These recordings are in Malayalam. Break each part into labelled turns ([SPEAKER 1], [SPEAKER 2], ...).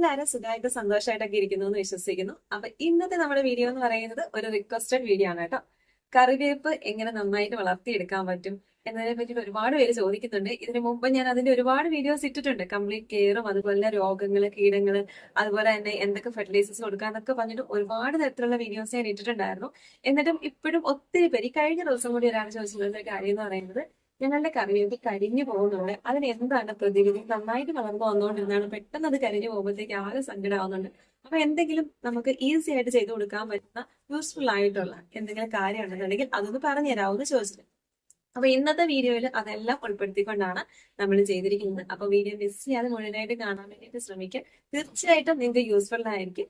[SPEAKER 1] എല്ലാവരും സുഖമായിട്ട് സന്തോഷമായിട്ടൊക്കെ ഇരിക്കുന്നു എന്ന് വിശ്വസിക്കുന്നു. അപ്പൊ ഇന്നത്തെ നമ്മുടെ വീഡിയോ എന്ന് പറയുന്നത് ഒരു റിക്വസ്റ്റഡ് വീഡിയോ ആണ് കേട്ടോ. കറിവേപ്പ് എങ്ങനെ നന്നായിട്ട് വളർത്തിയെടുക്കാൻ പറ്റും എന്നതിനെ പറ്റിയിട്ട് ഒരുപാട് പേര് ചോദിക്കുന്നുണ്ട്. ഇതിനു മുമ്പ് ഞാൻ അതിന്റെ ഒരുപാട് വീഡിയോസ് ഇട്ടിട്ടുണ്ട്. കംപ്ലീറ്റ് കെയറും അതുപോലെ രോഗങ്ങൾ കീടങ്ങൾ അതുപോലെ തന്നെ എന്തൊക്കെ ഫെർട്ടിലൈസേഴ്സ് കൊടുക്കാന്നൊക്കെ പറഞ്ഞിട്ട് ഒരുപാട് തരത്തിലുള്ള വീഡിയോസ് ഞാൻ ഇട്ടിട്ടുണ്ടായിരുന്നു. എന്നിട്ടും ഇപ്പോഴും ഒത്തിരി പേര് കഴിഞ്ഞ ദിവസം കൂടി ഒരാൾ ചോദിച്ചിട്ടുള്ള ഒരു കാര്യം എന്ന് പറയുന്നത് ഞങ്ങളുടെ കറിവേപ്പ് കരിഞ്ഞു പോകുന്നുണ്ട്. അതിന് എന്താണ് പ്രതിവിധി? നന്നായിട്ട് വളർന്നു വന്നുകൊണ്ടിരുന്നാണ് പെട്ടെന്ന് അത് കരിഞ്ഞു പോകുമ്പോഴത്തേക്ക് ആകെ സങ്കടമാവുന്നുണ്ട് അപ്പൊ എന്തെങ്കിലും നമുക്ക് ഈസി ആയിട്ട് ചെയ്തു കൊടുക്കാൻ പറ്റുന്ന യൂസ്ഫുൾ ആയിട്ടുള്ള എന്തെങ്കിലും കാര്യം ഉണ്ടെന്നുണ്ടെങ്കിൽ അതൊന്ന് പറഞ്ഞു തരാമെന്ന് ചോദിച്ചിട്ട്. അപ്പൊ ഇന്നത്തെ വീഡിയോയിൽ അതെല്ലാം ഉൾപ്പെടുത്തിക്കൊണ്ടാണ് നമ്മൾ ചെയ്തിരിക്കുന്നത്. അപ്പൊ വീഡിയോ മിസ് ചെയ്യാതെ മുഴുവനായിട്ട് കാണാൻ വേണ്ടിയിട്ട് ശ്രമിക്കുക തീർച്ചയായിട്ടും നിങ്ങൾക്ക് യൂസ്ഫുൾ ആയിരിക്കും.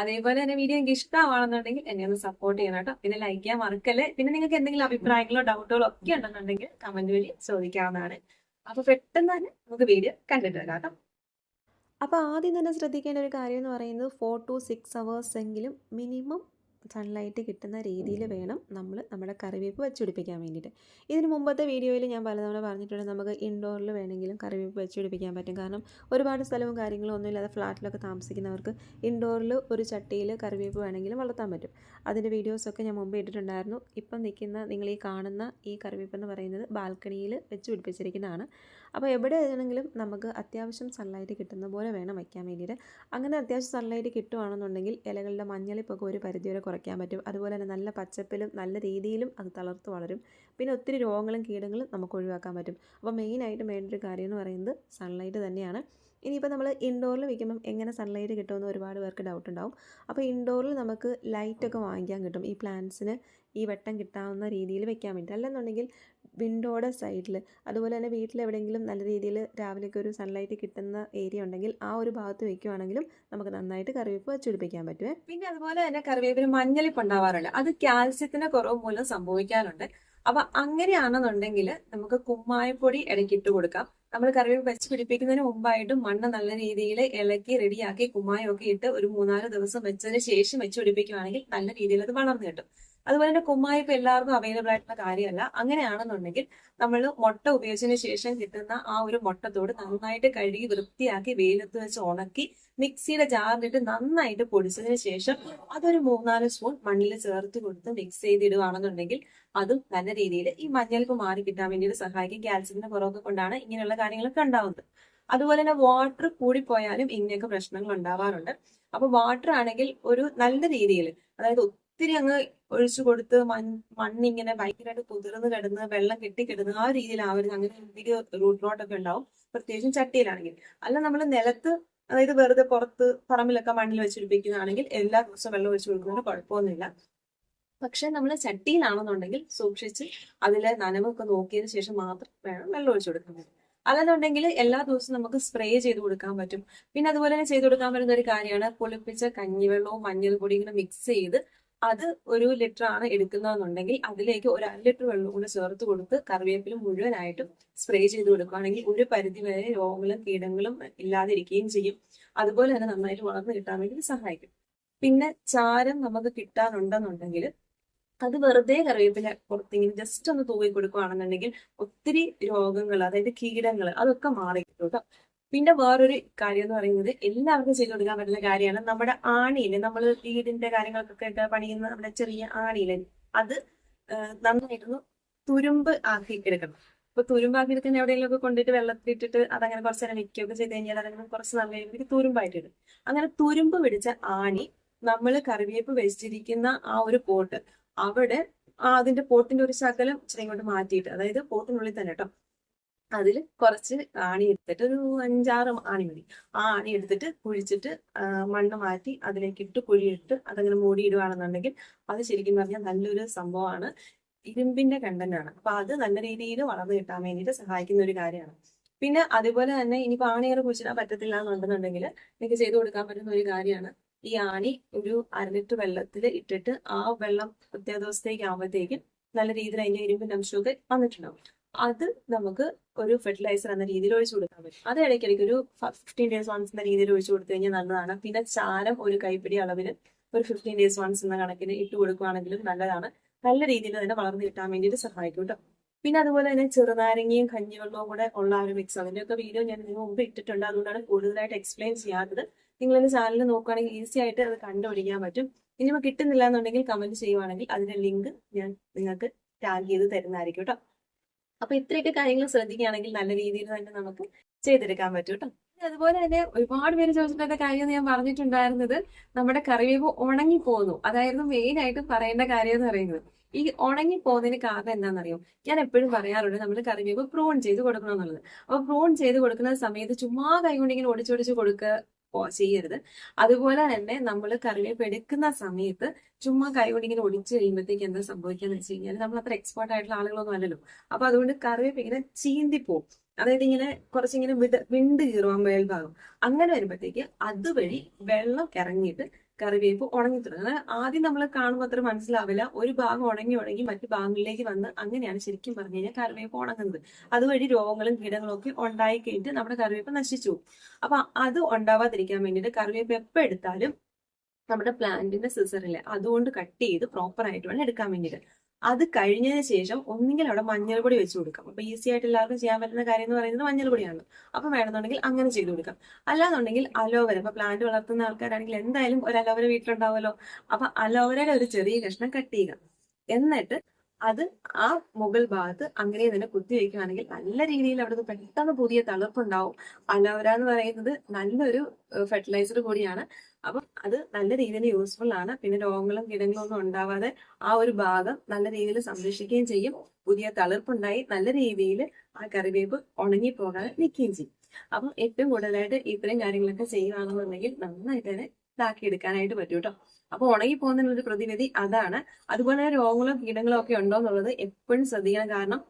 [SPEAKER 1] അതേപോലെ തന്നെ വീഡിയോ എനിക്ക് ഇഷ്ടമാണെന്നുണ്ടെങ്കിൽ എന്നെ ഒന്ന് സപ്പോർട്ട് ചെയ്യണം കേട്ടോ. പിന്നെ ലൈക്ക് ചെയ്യാൻ മറക്കല്ലേ. പിന്നെ നിങ്ങൾക്ക് എന്തെങ്കിലും അഭിപ്രായങ്ങളോ ഡൗട്ടുകളോ ഒക്കെ ഉണ്ടെന്നുണ്ടെങ്കിൽ കമന്റ് വഴി ചോദിക്കാവുന്നതാണ്. അപ്പൊ പെട്ടെന്ന് തന്നെ നമുക്ക് വീഡിയോ കണ്ടിട്ട് വരാം കേട്ടോ.
[SPEAKER 2] അപ്പോൾ ആദ്യം തന്നെ ശ്രദ്ധിക്കേണ്ട ഒരു കാര്യം എന്ന് പറയുന്നത് ഫോർ ടു സിക്സ് അവേഴ്സ് എങ്കിലും മിനിമം സൺലൈറ്റ് കിട്ടുന്ന രീതിയിൽ വേണം നമ്മൾ നമ്മുടെ കറിവേപ്പ് വെച്ചുപിടിപ്പിക്കാൻ വേണ്ടിയിട്ട്. ഇതിന് മുമ്പത്തെ വീഡിയോയിൽ ഞാൻ പലതവണ പറഞ്ഞിട്ടുണ്ട് നമുക്ക് ഇൻഡോറിൽ വേണമെങ്കിലും കറിവേപ്പ് വെച്ചുപിടിപ്പിക്കാൻ പറ്റും. കാരണം ഒരുപാട് സ്ഥലവും കാര്യങ്ങളും ഒന്നും ഇല്ലാതെ ഫ്ലാറ്റിലൊക്കെ താമസിക്കുന്നവർക്ക് ഇൻഡോറിൽ ഒരു ചട്ടിയിൽ കറിവേപ്പ് വേണമെങ്കിലും വളർത്താൻ പറ്റും. അതിന്റെ വീഡിയോസൊക്കെ ഞാൻ മുമ്പ് ഇട്ടിട്ടുണ്ടായിരുന്നു. ഇപ്പം നിൽക്കുന്ന നിങ്ങൾ ഈ കാണുന്ന ഈ കറിവേപ്പ് എന്ന് പറയുന്നത് ബാൽക്കണിയിൽ വെച്ച് പിടിപ്പിച്ചിരിക്കുന്നതാണ് അപ്പോൾ എവിടെ ആണെങ്കിലും നമുക്ക് അത്യാവശ്യം സൺലൈറ്റ് കിട്ടുന്ന പോലെ വേണം വയ്ക്കാൻ വേണ്ടിയിട്ട്. അങ്ങനെ അത്യാവശ്യം സൺലൈറ്റ് കിട്ടുവാണെന്നുണ്ടെങ്കിൽ ഇലകളുടെ മഞ്ഞളിപ്പൊക്കെ ഒരു പരിധിവരെ കുറയ്ക്കാൻ പറ്റും. അതുപോലെ തന്നെ നല്ല പച്ചപ്പിലും നല്ല രീതിയിലും അത് തളർത്ത് വളരും. പിന്നെ ഒത്തിരി രോഗങ്ങളും കീടങ്ങളും നമുക്ക് ഒഴിവാക്കാൻ പറ്റും. അപ്പോൾ മെയിനായിട്ട് വേണ്ട ഒരു കാര്യം എന്ന് പറയുന്നത് സൺലൈറ്റ് തന്നെയാണ്. ഇനിയിപ്പോൾ നമ്മൾ ഇൻഡോറിൽ വയ്ക്കുമ്പം എങ്ങനെ സൺലൈറ്റ് കിട്ടുമെന്ന് ഒരുപാട് പേർക്ക് ഡൗട്ട് ഉണ്ടാവും. അപ്പോൾ ഇൻഡോറിൽ നമുക്ക് ലൈറ്റൊക്കെ വാങ്ങിക്കാൻ കിട്ടും. ഈ പ്ലാന്റ്സിന് ഈ വെട്ടം കിട്ടാവുന്ന രീതിയിൽ വെക്കാൻ വേണ്ടി അല്ലെന്നുണ്ടെങ്കിൽ വിൻഡോയുടെ സൈഡിൽ അതുപോലെ തന്നെ വീട്ടിൽ എവിടെയെങ്കിലും നല്ല രീതിയിൽ രാവിലെയൊക്കെ ഒരു സൺലൈറ്റ് കിട്ടുന്ന ഏരിയ ഉണ്ടെങ്കിൽ ആ ഒരു ഭാഗത്ത് വെക്കുവാണെങ്കിലും നമുക്ക് നന്നായിട്ട് കറിവേപ്പ് വെച്ചുപിടിപ്പിക്കാൻ പറ്റുമേ
[SPEAKER 1] പിന്നെ അതുപോലെ തന്നെ കറിവേപ്പിന് മഞ്ഞളിപ്പ് ഉണ്ടാവാറുണ്ട്. അത് കാൽസ്യത്തിന്റെ കുറവ് മൂലം സംഭവിക്കാറുണ്ട്. അപ്പൊ അങ്ങനെയാണെന്നുണ്ടെങ്കിൽ നമുക്ക് കുമ്മായപ്പൊടി ഇടയ്ക്ക് ഇട്ട് കൊടുക്കാം. നമ്മൾ കറിവേപ്പ് വെച്ച് പിടിപ്പിക്കുന്നതിന് മുമ്പായിട്ട് മണ്ണ് നല്ല രീതിയിൽ ഇളക്കി റെഡിയാക്കി കുമ്മായമൊക്കെ ഇട്ട് ഒരു മൂന്നാൽ ദിവസം വെച്ചതിന് ശേഷം വെച്ച് പിടിപ്പിക്കുകയാണെങ്കിൽ നല്ല രീതിയിൽ അത് വളർന്നു കിട്ടും. അതുപോലെ തന്നെ കുമ്മായി ഇപ്പൊ എല്ലാവർക്കും അവൈലബിൾ ആയിട്ടുള്ള കാര്യമല്ല. അങ്ങനെയാണെന്നുണ്ടെങ്കിൽ നമ്മൾ മുട്ട ഉപയോഗിച്ചതിന് ശേഷം കിട്ടുന്ന ആ ഒരു മുട്ടത്തോട് നന്നായിട്ട് കഴുകി വൃത്തിയാക്കി വെയിലത്ത് വെച്ച് ഉണക്കി മിക്സിയുടെ ജാറിലിട്ട് നന്നായിട്ട് പൊടിച്ചതിന് ശേഷം അതൊരു മൂന്നാൽ സ്പൂൺ മണ്ണിൽ ചേർത്ത് കൊടുത്ത് മിക്സ് ചെയ്തിടുകയാണെന്നുണ്ടെങ്കിൽ അതും നല്ല രീതിയിൽ ഈ മഞ്ഞൾക്ക് മാറി കിട്ടാൻ വേണ്ടിയിട്ട് സഹായിക്കും. കാൽസ്യത്തിന്റെ കുറവൊക്കെ കൊണ്ടാണ് ഇങ്ങനെയുള്ള കാര്യങ്ങളൊക്കെ ഉണ്ടാവുന്നത്. അതുപോലെ തന്നെ വാട്ടർ കൂടിപ്പോയാലും ഇങ്ങനെയൊക്കെ പ്രശ്നങ്ങൾ ഉണ്ടാവാറുണ്ട്. അപ്പൊ വാട്ടർ ആണെങ്കിൽ ഒരു നല്ല രീതിയിൽ അതായത് ഒത്തിരി അങ്ങ് ഒഴിച്ചു കൊടുത്ത് മൺ മണ്ണിങ്ങനെ ഭയങ്കരമായിട്ട് കുതിർന്ന് കിടന്ന് വെള്ളം കെട്ടിക്കിടന്ന് ആ രീതിയിലാവരുത് അങ്ങനെ എന്തെങ്കിലും റൂട്ടിലോട്ടൊക്കെ ഉണ്ടാവും. പ്രത്യേകിച്ചും ചട്ടിയിലാണെങ്കിൽ. അല്ല നമ്മൾ നിലത്ത് അതായത് വെറുതെ പുറത്ത് പറമ്പിലൊക്കെ മണ്ണിൽ വെച്ചിരിപ്പിക്കുന്നതാണെങ്കിൽ എല്ലാ ദിവസവും വെള്ളം ഒഴിച്ചു കൊടുക്കുന്നതിന് കുഴപ്പമൊന്നുമില്ല. പക്ഷെ നമ്മൾ ചട്ടിയിലാണെന്നുണ്ടെങ്കിൽ സൂക്ഷിച്ച് അതിലെ നനവൊക്കെ നോക്കിയതിന് ശേഷം മാത്രം വേണം വെള്ളം ഒഴിച്ചു കൊടുക്കുന്നത് അല്ലെന്നുണ്ടെങ്കിൽ എല്ലാ ദിവസവും നമുക്ക് സ്പ്രേ ചെയ്ത് കൊടുക്കാൻ പറ്റും. പിന്നെ അതുപോലെ തന്നെ ചെയ്ത് കൊടുക്കാൻ പറ്റുന്ന ഒരു കാര്യമാണ് പൊളിപ്പിച്ച കഞ്ഞിവെള്ളവും മഞ്ഞൾ പൊടി ഇങ്ങനെ മിക്സ് ചെയ്ത് അത് ഒരു ലിറ്റർ ആണ് എടുക്കുന്നതെന്നുണ്ടെങ്കിൽ അതിലേക്ക് ഒരു അര ലിറ്റർ വെള്ളം കൂടെ ചേർത്ത് കൊടുത്ത് കറിവേപ്പില മുഴുവനായിട്ടും സ്പ്രേ ചെയ്ത് കൊടുക്കുകയാണെങ്കിൽ ഒരു പരിധി വരെ രോഗങ്ങളും കീടങ്ങളും ഇല്ലാതിരിക്കുകയും ചെയ്യും. അതുപോലെ തന്നെ നന്നായിട്ട് വളർന്നു കിട്ടാൻ വേണ്ടി സഹായിക്കും. പിന്നെ ചാരം നമുക്ക് കിട്ടാനുണ്ടെന്നുണ്ടെങ്കിൽ അത് വെറുതെ കറിവേപ്പില പുറത്തിങ്ങനെ ജസ്റ്റ് ഒന്ന് തൂവി കൊടുക്കുകയാണെന്നുണ്ടെങ്കിൽ ഒത്തിരി രോഗങ്ങൾ അതായത് കീടങ്ങൾ അതൊക്കെ മാറി കിട്ടും കേട്ടോ. പിന്നെ വേറൊരു കാര്യം എന്ന് പറയുന്നത് എല്ലാവർക്കും ചെയ്തു കൊടുക്കാൻ പറ്റുന്ന കാര്യമാണ് നമ്മുടെ ആണിയിൽ നമ്മൾ വീടിന്റെ കാര്യങ്ങൾക്കൊക്കെ ഇട്ട് പണിയുന്ന നമ്മുടെ ചെറിയ ആണിയിൽ അത് നന്നായിട്ടൊന്ന് തുരുമ്പ് ആക്കി എടുക്കണം. ഇപ്പൊ തുരുമ്പാക്കി എടുക്കുന്ന എവിടെയെങ്കിലും ഒക്കെ കൊണ്ടിട്ട് വെള്ളത്തിലിട്ടിട്ട് അതങ്ങനെ കുറച്ച് നേരം വെക്കുകയൊക്കെ ചെയ്ത് കഴിഞ്ഞാൽ അതങ്ങനെ കുറച്ച് നല്ല കഴിയുമ്പോൾ തുരുമ്പായിട്ട് ഇടും. അങ്ങനെ തുരുമ്പ് പിടിച്ച ആണി നമ്മൾ കറിവേപ്പ് വെച്ചിരിക്കുന്ന ആ ഒരു പോട്ട് അവിടെ ആ അതിന്റെ പോട്ടിന്റെ ഒരു ശകലം ഇച്ചിരി ഇങ്ങോട്ട് മാറ്റിയിട്ട് അതായത് പോട്ടിനുള്ളിൽ തന്നെ കേട്ടോ അതിൽ കുറച്ച് ആണി എടുത്തിട്ട് ഒരു അഞ്ചാറ് ആണി മതി. ആ ആണി എടുത്തിട്ട് കുഴിച്ചിട്ട് മണ്ണ് മാറ്റി അതിലേക്ക് ഇട്ട് കുഴിയിട്ട് അതങ്ങനെ മൂടിയിടുകയാണെന്നുണ്ടെങ്കിൽ അത് ശരിക്കും പറഞ്ഞാൽ നല്ലൊരു സംഭവമാണ്. ഇരുമ്പിന്റെ കണ്ടന്റ് ആണ് അപ്പൊ അത് നല്ല രീതിയിൽ വളർന്നു കിട്ടാൻ വേണ്ടിയിട്ട് സഹായിക്കുന്ന ഒരു കാര്യമാണ്. പിന്നെ അതുപോലെ തന്നെ ഇനിയിപ്പോ ആണിയേറെ കുഴിച്ചിടാൻ പറ്റത്തില്ല എന്നുണ്ടെന്നുണ്ടെങ്കിൽ എനിക്ക് ചെയ്തു കൊടുക്കാൻ പറ്റുന്ന ഒരു കാര്യമാണ്. ഈ ആണി ഒരു അര ലിറ്റർ വെള്ളത്തിൽ ഇട്ടിട്ട് ആ വെള്ളം പ്രത്യേക ദിവസത്തേക്ക് നല്ല രീതിയിൽ അതിന്റെ ഇരുമ്പിന്റെ അംശമൊക്കെ വന്നിട്ടുണ്ടാവും. അത് നമുക്ക് ഒരു ഫെർട്ടിലൈസർ എന്ന രീതിയിൽ ഒഴിച്ചു കൊടുക്കാൻ പറ്റും. അത് ഇടയ്ക്കിടയ്ക്ക് ഒരു ഫിഫ്റ്റീൻ ഡേയ്സ് വൺസ് എന്ന രീതിയിൽ ഒഴിച്ചു കൊടുത്തു കഴിഞ്ഞാൽ നല്ലതാണ്. പിന്നെ ചാരം ഒരു കൈപ്പിടി അളവിന് ഒരു ഫിഫ്റ്റീൻ ഡേയ്സ് വൺസ് എന്ന കണക്കിന് ഇട്ട് കൊടുക്കുകയാണെങ്കിലും നല്ലതാണ്. നല്ല രീതിയിൽ തന്നെ വളർന്നു കിട്ടാൻ വേണ്ടിയിട്ട് സഹായിക്കും കേട്ടോ പിന്നെ അതുപോലെ തന്നെ ചെറുനാരങ്ങയും കഞ്ഞിവെള്ളവും കൂടെ ഉള്ള ഒരു മിക്സ് അതിന്റെയൊക്കെ വീഡിയോ ഞാൻ ഇതിന് മുമ്പ് ഇട്ടിട്ടുണ്ട്. അതുകൊണ്ടാണ് കൂടുതലായിട്ട് എക്സ്പ്ലെയിൻ ചെയ്യാത്തത്. നിങ്ങൾ എന്റെ ചാനൽ നോക്കുകയാണെങ്കിൽ ഈസി ആയിട്ട് അത് കണ്ടുപിടിക്കാൻ പറ്റും. ഇനിയിപ്പോൾ കിട്ടുന്നില്ല എന്നുണ്ടെങ്കിൽ കമന്റ് ചെയ്യുവാണെങ്കിൽ അതിന്റെ ലിങ്ക് ഞാൻ നിങ്ങൾക്ക് ടാഗ് ചെയ്ത് തരുന്നതായിരിക്കും കേട്ടോ അപ്പൊ ഇത്രയൊക്കെ കാര്യങ്ങൾ ശ്രദ്ധിക്കുകയാണെങ്കിൽ നല്ല രീതിയിൽ തന്നെ നമുക്ക് ചെയ്തെടുക്കാൻ പറ്റും കേട്ടോ. അതുപോലെ തന്നെ ഒരുപാട് പേര് ചോദിച്ചിട്ടുള്ള കാര്യം ഞാൻ പറഞ്ഞിട്ടുണ്ടായിരുന്നത് നമ്മുടെ കറിവേപ്പ് ഉണങ്ങി പോകുന്നു അതായിരുന്നു മെയിൻ ആയിട്ട് പറയേണ്ട കാര്യം എന്ന് പറയുന്നത്. ഈ ഉണങ്ങി പോകുന്നതിന് കാരണം എന്താണെന്നറിയോ? ഞാൻ എപ്പോഴും പറയാറുണ്ട് നമ്മൾ കറിവേപ്പ് പ്രൂൺ ചെയ്ത് കൊടുക്കണം എന്നുള്ളത്. അപ്പൊ പ്രൂൺ ചെയ്ത് കൊടുക്കുന്ന സമയത്ത് ചുമ്മാ കൈകൊണ്ട് ഇങ്ങനെ ഒടിച്ചൊടിച്ച് കൊടുക്കുക ചെയ്യരുത്. അതുപോലെ തന്നെ നമ്മൾ കറിവേപ്പ് എടുക്കുന്ന സമയത്ത് ചുമ്മാ കൈ കൊണ്ട് ഇങ്ങനെ ഒടിച്ച് കഴിയുമ്പോഴത്തേക്ക് എന്താ സംഭവിക്കാന്ന് വെച്ച് കഴിഞ്ഞാൽ നമ്മൾ അത്ര എക്സ്പേർട്ട് ആയിട്ടുള്ള ആളുകളൊന്നും അല്ലല്ലോ. അപ്പൊ അതുകൊണ്ട് കറിവേപ്പ് ഇങ്ങനെ ചീന്തി പോകും അതായത് ഇങ്ങനെ കുറച്ചിങ്ങനെ വിട് വിണ്ട് കീറുവാൻ മേൽഭാഗം. അങ്ങനെ വരുമ്പോഴത്തേക്ക് അതുവഴി വെള്ളം ഇറങ്ങിയിട്ട് കറിവേപ്പ് ഉണങ്ങി തുടങ്ങും അതായത് ആദ്യം നമ്മൾ കാണുമ്പോൾ അത്ര മനസ്സിലാവില്ല. ഒരു ഭാഗം ഉണങ്ങി ഉണങ്ങി മറ്റു ഭാഗങ്ങളിലേക്ക് വന്ന് അങ്ങനെയാണ് ശരിക്കും പറഞ്ഞു കഴിഞ്ഞാൽ കറിവേപ്പ് ഉണങ്ങുന്നത്. അതുവഴി രോഗങ്ങളും കീടങ്ങളും ഒക്കെ ഉണ്ടായി കഴിഞ്ഞിട്ട് നമ്മുടെ കറിവേപ്പ് നശിച്ചു അപ്പൊ അത് ഉണ്ടാവാതിരിക്കാൻ വേണ്ടിയിട്ട് കറിവേപ്പ് എപ്പോൾ എടുത്താലും നമ്മുടെ പ്ലാന്റിന്റെ സിസറിലെ അതുകൊണ്ട് കട്ട് ചെയ്ത് പ്രോപ്പർ ആയിട്ട് വേണം എടുക്കാൻ വേണ്ടിയിട്ട്. അത് കഴിഞ്ഞതിന് ശേഷം ഒന്നുകിൽ അവിടെ മഞ്ഞൾ പൊടി വെച്ച് കൊടുക്കാം. അപ്പൊ ഈസി ആയിട്ട് എല്ലാവർക്കും ചെയ്യാൻ പറ്റുന്ന കാര്യം എന്ന് പറയുന്നത് മഞ്ഞൾ പൊടിയാണ്. അപ്പൊ വേണമെന്നുണ്ടെങ്കിൽ അങ്ങനെ ചെയ്ത് കൊടുക്കാം. അല്ലാന്നുണ്ടെങ്കിൽ അലോവര ഇപ്പൊ പ്ലാന്റ് വളർത്തുന്ന ആൾക്കാരാണെങ്കിൽ എന്തായാലും ഒരു അലോവര വീട്ടിലുണ്ടാവുമല്ലോ. അപ്പൊ അലോവരയുടെ ഒരു ചെറിയ കഷ്ണം കട്ട് ചെയ്യുക. എന്നിട്ട് അത് ആ മുകൾ ഭാഗത്ത് അങ്ങനെ തന്നെ കുത്തി വെക്കുകയാണെങ്കിൽ നല്ല രീതിയിൽ അവിടുന്ന് പെട്ടെന്ന് പുതിയ തളിർപ്പുണ്ടാവും. അലോവര എന്ന് പറയുന്നത് നല്ലൊരു ഫെർട്ടിലൈസർ കൂടിയാണ്. അപ്പം അത് നല്ല രീതിയിൽ യൂസ്ഫുൾ ആണ്. പിന്നെ രോഗങ്ങളും കീടങ്ങളും ഒന്നും ഉണ്ടാവാതെ ആ ഒരു ഭാഗം നല്ല രീതിയിൽ സംരക്ഷിക്കുകയും ചെയ്യും. പുതിയ തളിർപ്പുണ്ടായി നല്ല രീതിയിൽ ആ കറിവേപ്പ് ഉണങ്ങി പോകാതെ നിൽക്കുകയും ചെയ്യും. അപ്പം ഏറ്റവും കൂടുതലായിട്ട് ഇത്രയും കാര്യങ്ങളൊക്കെ ചെയ്യുകയാണെന്നുണ്ടെങ്കിൽ നന്നായിട്ട് തന്നെ ഇതാക്കി എടുക്കാനായിട്ട് പറ്റും കേട്ടോ അപ്പൊ ഉണങ്ങി പോകുന്ന ഒരു പ്രതിവിധി അതാണ്. അതുപോലെ രോഗങ്ങളും കീടങ്ങളും ഒക്കെ ഉണ്ടോ എന്നുള്ളത് എപ്പോഴും ശ്രദ്ധിക്കണം. കാരണം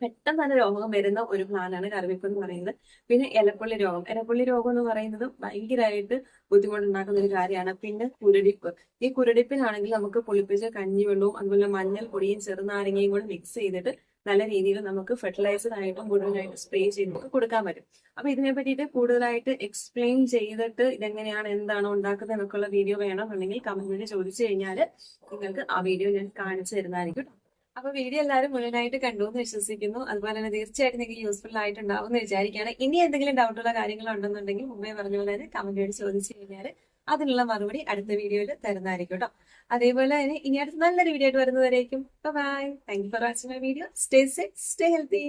[SPEAKER 1] പെട്ടെന്ന് തന്നെ രോഗം വരുന്ന ഒരു പ്ലാനാണ് കറിവേപ്പ് എന്ന് പറയുന്നത്. പിന്നെ ഇലപ്പുള്ളി രോഗം. ഇലപ്പുള്ളി രോഗം എന്ന് പറയുന്നത് ഭയങ്കരമായിട്ട് ബുദ്ധിമുട്ടുണ്ടാക്കുന്ന ഒരു കാര്യമാണ്. പിന്നെ കുരടിപ്പ്. ഈ കുരുടിപ്പിനാണെങ്കിൽ നമുക്ക് പുളിപ്പിച്ച കഞ്ഞിവെള്ളവും അതുപോലെ മഞ്ഞൾ പൊടിയും ചെറുനാരങ്ങയും കൂടെ മിക്സ് ചെയ്തിട്ട് നല്ല രീതിയിൽ നമുക്ക് ഫെർട്ടിലൈസർ ആയിട്ടും മുഴുവനായിട്ട് സ്പ്രേ ചെയ്ത് നമുക്ക് കൊടുക്കാൻ പറ്റും. അപ്പൊ ഇതിനെ പറ്റിയിട്ട് കൂടുതലായിട്ട് എക്സ്പ്ലെയിൻ ചെയ്തിട്ട് ഇതെങ്ങനെയാണ് എന്താണോ ഉണ്ടാക്കുന്നത് എന്നൊക്കെയുള്ള വീഡിയോ വേണം അല്ലെങ്കിൽ കമന്റിൽ ചോദിച്ചു കഴിഞ്ഞാൽ നിങ്ങൾക്ക് ആ വീഡിയോ ഞാൻ കാണിച്ചു തരുന്നതായിരിക്കും അപ്പൊ വീഡിയോ എല്ലാവരും മുഴുവനായിട്ട് കണ്ടു എന്ന് വിശ്വസിക്കുന്നു. അതുപോലെ തന്നെ തീർച്ചയായിട്ടും നിങ്ങൾക്ക് യൂസ്ഫുൾ ആയിട്ടുണ്ടാവും എന്ന് വിചാരിക്കുകയാണ്. ഇനി എന്തെങ്കിലും ഡൗട്ടുള്ള കാര്യങ്ങളുണ്ടെന്നുണ്ടെങ്കിൽ മുമ്പേ പറഞ്ഞ പോലെ തന്നെ കമന്റ് ചോദിച്ചു കഴിഞ്ഞാൽ അതിനുള്ള മറുപടി അടുത്ത വീഡിയോയിൽ തരുന്നതായിരിക്കും കേട്ടോ അതേപോലെ തന്നെ ഇനി അടുത്ത നല്ലൊരു വീഡിയോ ആയിട്ട് വരുന്നതായിരിക്കും bye thank you for watching my video stay safe stay healthy